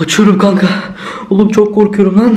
Açıyorum kanka. Oğlum çok korkuyorum lan.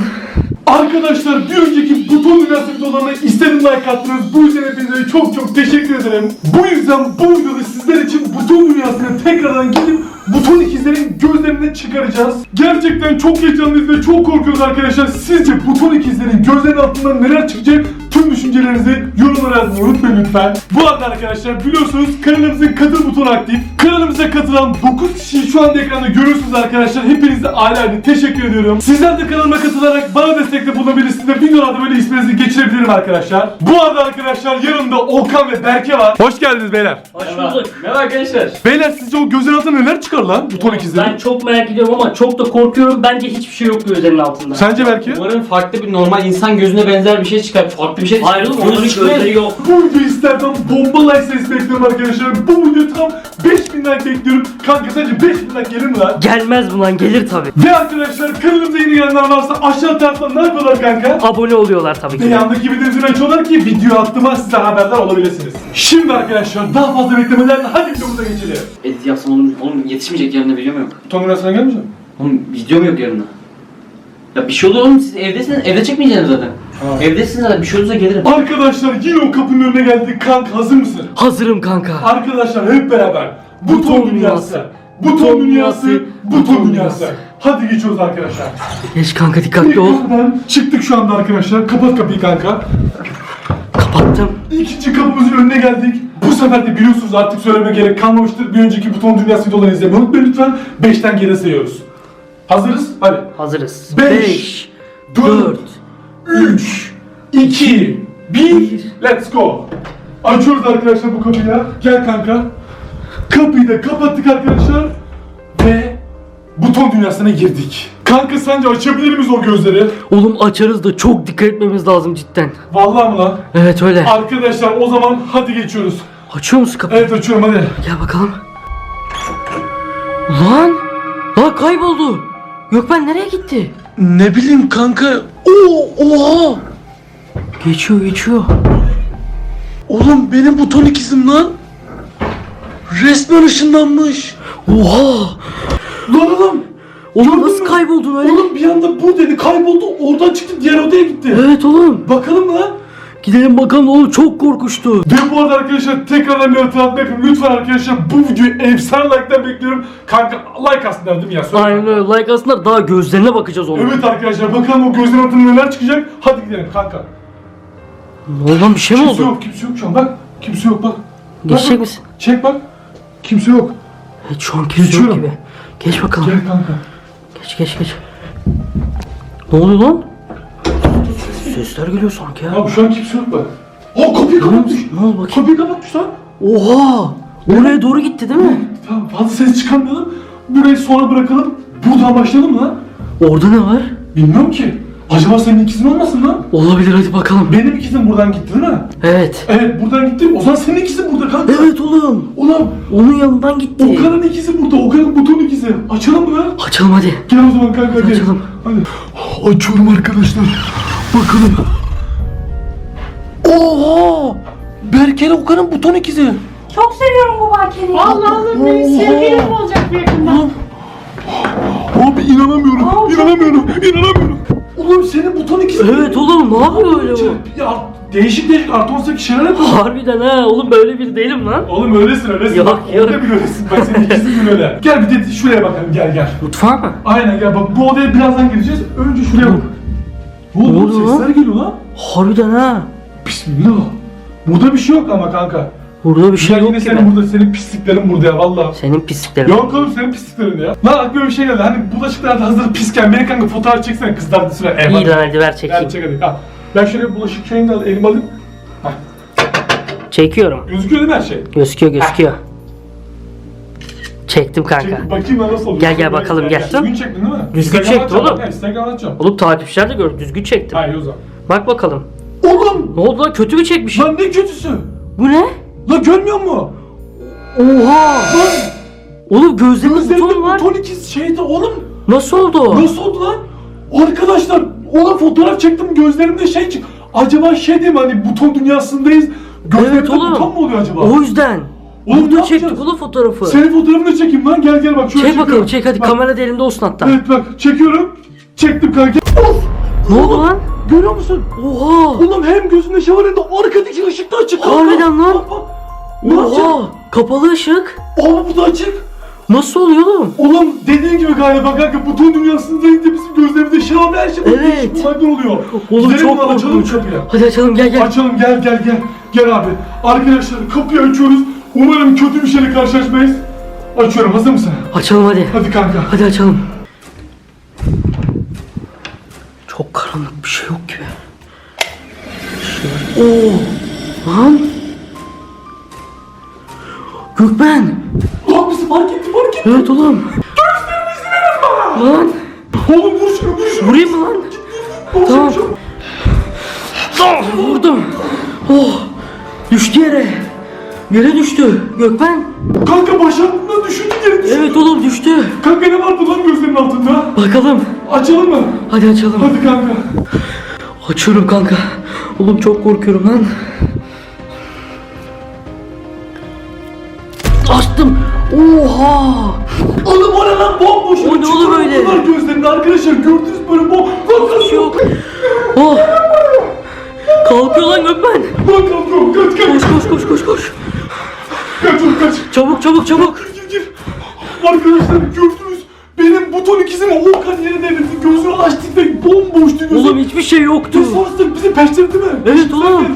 Arkadaşlar bir önceki buton dünyası videolarına istedim like attınız. Bu yüzden hepinize çok çok teşekkür ederim. Bu yüzden bu videoda sizler için buton dünyasına tekrardan gidip buton ikizlerin gözlerinden çıkaracağız. Gerçekten çok heyecanlıyız ve çok korkuyoruz arkadaşlar. Sizce buton ikizlerin gözlerinin altından neler çıkacak? Tüm düşüncelerinizi yorumlara yazmayı unutmayın lütfen. Bu arada arkadaşlar biliyorsunuz kanalımızın katıl butonu aktif. Kanalımıza katılan 9 kişiyi şu anda ekranda görüyorsunuz arkadaşlar. Hepinize ayrı ayrı teşekkür ediyorum. Sizler de kanalıma katılarak bana destekte bulunabilirsiniz ve videolarda böyle isminizi geçirebilirim arkadaşlar. Bu arada arkadaşlar yanımda Okan ve Berke var. Hoş geldiniz beyler. Hoş bulduk. Merhaba gençler. Beyler sizce o gözün altında neler çıkar lan buton ikizleri? Ben çok merak ediyorum ama çok da korkuyorum. Bence hiçbir şey yok gözlerinin altında. Sence Berke? Umarım farklı bir normal insan gözüne benzer bir şey çıkar. Farklı bir şey Hayır oğlum onların Gözükmez. gözleri yok. Bu video isterden bomba like sayısı bekliyorum arkadaşlar. Bu video tam 5000 like bekliyorum. Kanka sence 5000 like gelir mi lan? Gelmez bu lan gelir tabi. Ve arkadaşlar kanalımıza yeni gelenler varsa aşağı taraftan ne yapıyorlar kanka? Abone oluyorlar tabii Ve ki. yandaki bildirimleri açıyorlar ki video attığıma size haberdar olabilirsiniz. Şimdi arkadaşlar daha fazla beklemeden hadi videomuza geçelim. Edit yapsam oğlum, oğlum yetişmeyecek yarına videom yok. Buton dünyasına gelmeyeceğim. Oğlum videom yok yarına. Ya bir şey olur oğlum siz evdesiniz. Evde çekmeyeceksiniz zaten. Ha. Evdesiniz zaten bir şey olursa gelirim. Arkadaşlar yine o kapının önüne geldik. Kanka hazır mısın? Hazırım kanka. Arkadaşlar hep beraber. Buton, Buton dünyası. Buton dünyası. Buton dünyası. Hadi geçiyoruz arkadaşlar. Geç kanka dikkatli ol. Ekrandan çıktık şu anda arkadaşlar. Kapat kapıyı kanka. Kapattım. İkinci kapımızın önüne geldik. Bu sefer de biliyorsunuz artık söyleme gerek kalmamıştır. Bir önceki buton dünyası videolarını izlemeyi unutmayın lütfen. 5'ten geri sayıyoruz. Hazırız? Hadi. Hazırız. Beş, 5 dört, 4 3, 2, 1, let's go. Açıyoruz arkadaşlar bu kapıyı. Gel kanka. Kapıyı da kapattık arkadaşlar. Ve buton dünyasına girdik. Kanka sence açabilir miyiz o gözleri? Oğlum açarız da çok dikkat etmemiz lazım cidden. Vallahi mı lan? Evet öyle. Arkadaşlar o zaman hadi geçiyoruz. Açıyor musun kapıyı? Evet açıyorum hadi. Gel bakalım. Lan! Lan kayboldu. Gökmen nereye gitti? Ne bileyim kanka. Oo, oha! Geçiyor geçiyor. Oğlum benim buton ikizim lan. Resmen ışınlanmış. Oha! Lan oğlum. Oğlum nasıl kayboldun öyle? Oğlum bir anda bu dedi kayboldu oradan çıktı diğer odaya gitti. Evet oğlum. Bakalım lan? Gidelim bakalım oğlum çok korkuştu. Ve bu arada arkadaşlar tekrardan bir hatırlatma yapayım. Lütfen arkadaşlar bu videoyu efsane like'dan bekliyorum. Kanka like aslında değil mi ya? Söyle. Aynen öyle. Like aslında daha gözlerine bakacağız oğlum. Evet arkadaşlar bakalım o gözlerin altında neler çıkacak. Hadi gidelim kanka. Ne oldu lan bir şey mi Kimse oldu? yok kimse yok şu an bak. Kimse yok bak. Bak, Geçecek bak. misin? Çek bak. Kimse yok. Evet şu an kimse yok Geçiyorum. gibi. Geç bakalım. Gel kanka. Geç geç geç. Ne oluyor lan? Sesler geliyor sanki ya. Abi şu an kimse yok bak. Aa kapıyı kapatmış. Ne oldu bakayım? Kapıyı kapatmış lan. Oha! Oraya doğru gitti değil mi? Tamam fazla ses çıkarmayalım. Burayı sonra bırakalım. Buradan başlayalım mı lan? Orada ne var? Bilmiyorum ki. Acaba senin ikizin olmasın lan? Olabilir hadi bakalım. Benim ikizim buradan gitti değil mi? Evet. Evet buradan gitti. O zaman senin ikizin burada kanka. Evet oğlum. Ulan Onun yanından gitti. Okan'ın ikizi burada. Okan'ın buton ikizi. Açalım mı lan? Açalım hadi. Gel o zaman kanka hadi. Açalım. Hadi. Açıyorum arkadaşlar. Bakalım. Oha! Berkel Okan'ın buton ikizi. Çok seviyorum bu markeri. Allah Allah benim sevgilim olacak bir yakında. Abi inanamıyorum. Aa, inanamıyorum. İnanamıyorum. Oğlum senin buton ikizi. Evet oğlum ne yapıyor öyle bu? Ya değişik değişik artı 18 şeyler yapıyor. Harbiden ha oğlum böyle bir değilim lan. Oğlum öylesin öylesin. Yok, Bak, yok. Orada bir öylesin. Bak senin ikizin öyle. Gel bir de şuraya bakalım gel gel. Mutfağa mı? Aynen gel bak bu odaya birazdan gireceğiz. Önce şuraya bak. Ne oldu? Ne oldu? Sesler geliyor lan. Harbiden ha. Bismillah. Burada bir şey yok ama kanka. Burada bir şey ya yok yine gibi. senin burada senin pisliklerin burada ya valla. Senin pisliklerin. Yok oğlum senin pisliklerin ya. Lan aklıma bir şey geldi. Hani bulaşıklar da hazır pisken beni kanka fotoğraf çeksene kızlar da süre. İyi lan hadi ver çekeyim. Gel çek hadi. Al. Ben şöyle bulaşık şeyini de al, elime alayım. Hah. Çekiyorum. Gözüküyor değil mi her şey? Gözüküyor gözüküyor. Çektim kanka. Çek, bakayım lan nasıl oluyor. Gel, gel bakalım, gel. Düzgün çektin değil mi? Düzgün çekti oğlum. Instagram atacağım. Oğlum takipçiler de gör. Düzgün çektim. Hayır o zaman. Bak bakalım. Oğlum! Ne oldu lan kötü mü çekmişim? Lan ne kötüsü? Bu ne? Lan görmüyor musun? Oha! Lan Oğlum gözlerinde gözlerinde buton var. buton ikiz şeydi oğlum. Nasıl oldu? Nasıl oldu lan? Arkadaşlar ona fotoğraf çektim gözlerimde şey çık. Acaba şey mi hani buton dünyasındayız. Gözlerimde Evet buton mu oluyor acaba? O yüzden. Oğlum ne Burada yapacağız? fotoğrafı. Senin fotoğrafını çekeyim lan. Gel gel bak şöyle Çek bakalım çekiyorum. çek hadi Bak, kamera da elinde olsun hatta. Evet bak çekiyorum. Çektim kanka. Of! Ne oldu lan? Görüyor musun? Oha. Oğlum hem gözünde şey var hem de arkadaki ışık da açık. kanka. Harbiden lan. Bak, bak. Ne açık? Oha. Kapalı ışık. Aa bu da açık. Nasıl oluyor oğlum? Oğlum dediğin gibi galiba kanka buton dünyasında deyince bizim gözlerimizde şey var her şey Evet. olaylar oluyor. Oğlum Gidelim çok lan, açalım korkunç. kapıyı. Hadi açalım gel gel. Açalım gel gel gel. Gel abi. Arkadaşlar kapıyı açıyoruz. Umarım kötü bir şeyle karşılaşmayız. Açıyorum hazır mısın? Açalım hadi. Hadi kanka. Hadi açalım. Çok karanlık bir şey yok gibi. Şöyle. Oo. Lan. Gökben. Lan bizi fark etti fark etti. Evet oğlum. Lan. Oğlum vur şunu vur şunu. Vurayım mı lan? Vur Tamam. şunu. Vurdum. Oh. Düştü yere. Yere düştü. Gökben. Kanka başardığından düşündü geri düştü. Evet oğlum düştü. Kanka ne vardı lan gözlerinin altında? Bakalım. Açalım mı? Hadi açalım. Hadi kanka. Açıyorum kanka. Oğlum çok korkuyorum lan. Açtım. Oha. Oğlum o ne lan bomboş. O ne oğlum öyle? Var gözlerinde arkadaşlar gördünüz böyle bom. Bir şey yok. Oh. Kalkıyor lan Gökmen. Lan kalkıyor kaç kaç. Koş koş koş koş koş. Kaç oğlum kaç. Çabuk çabuk çabuk. Gir gir. Arkadaşlar gördünüz. Benim buton ikizimi Volkan yere devirdi. Gözünü açtık ve bomboştu gözü. Oğlum hiçbir şey yoktu. Sonrasında bizi peştirdi mi? Evet oğlum.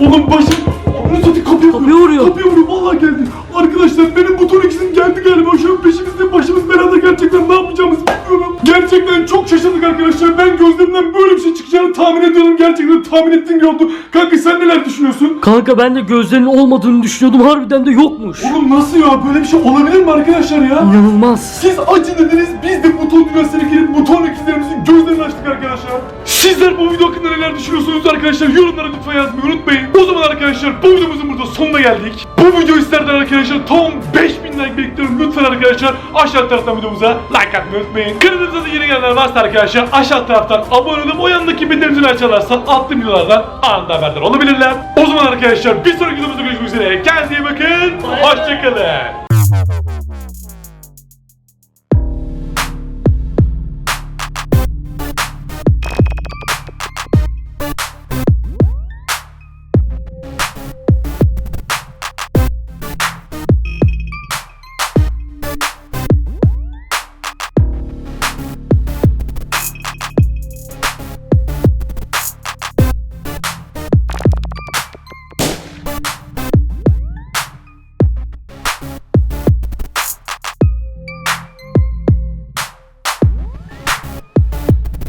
Oğlum başım... Onu satayım kapıya Kapıya vuruyor. Kapıya vuruyor vallahi geldi. Arkadaşlar benim buton ikizim geldi galiba. Şu an peşimizde başımız belada gerçekten ne yapacağımızı bilmiyorum. Gerçekten çok şaşırdık arkadaşlar. Ben gözlerimden böyle bir şey çıkacağını tahmin ediyordum. Gerçekten tahmin ettiğim gibi oldu. Kanka sen neler düşünüyorsun? Kanka ben de gözlerinin olmadığını düşünüyordum. Harbiden de yokmuş. Oğlum nasıl ya? Böyle bir şey olabilir mi arkadaşlar ya? İnanılmaz. Siz acı dediniz, biz de buton dünyasına girip buton ikizlerimizin gözlerini açtık arkadaşlar. Sizler bu video hakkında neler düşünüyorsunuz arkadaşlar? Yorumlara lütfen yazmayı unutmayın. O zaman arkadaşlar bu videomuzun burada sonuna geldik. Bu video isterden arkadaşlar tam 5000 like bekliyorum. Lütfen arkadaşlar aşağı taraftan videomuza like atmayı unutmayın. Kanalımıza da yeni gelenler varsa arkadaşlar aşağı taraftan abone olup o yanındaki bildirim zilini açarlarsa attığım videolardan anında haberdar olabilirler. O zaman arkadaşlar bir sonraki videomuzda görüşmek üzere. Kendinize iyi bakın. Hoşçakalın.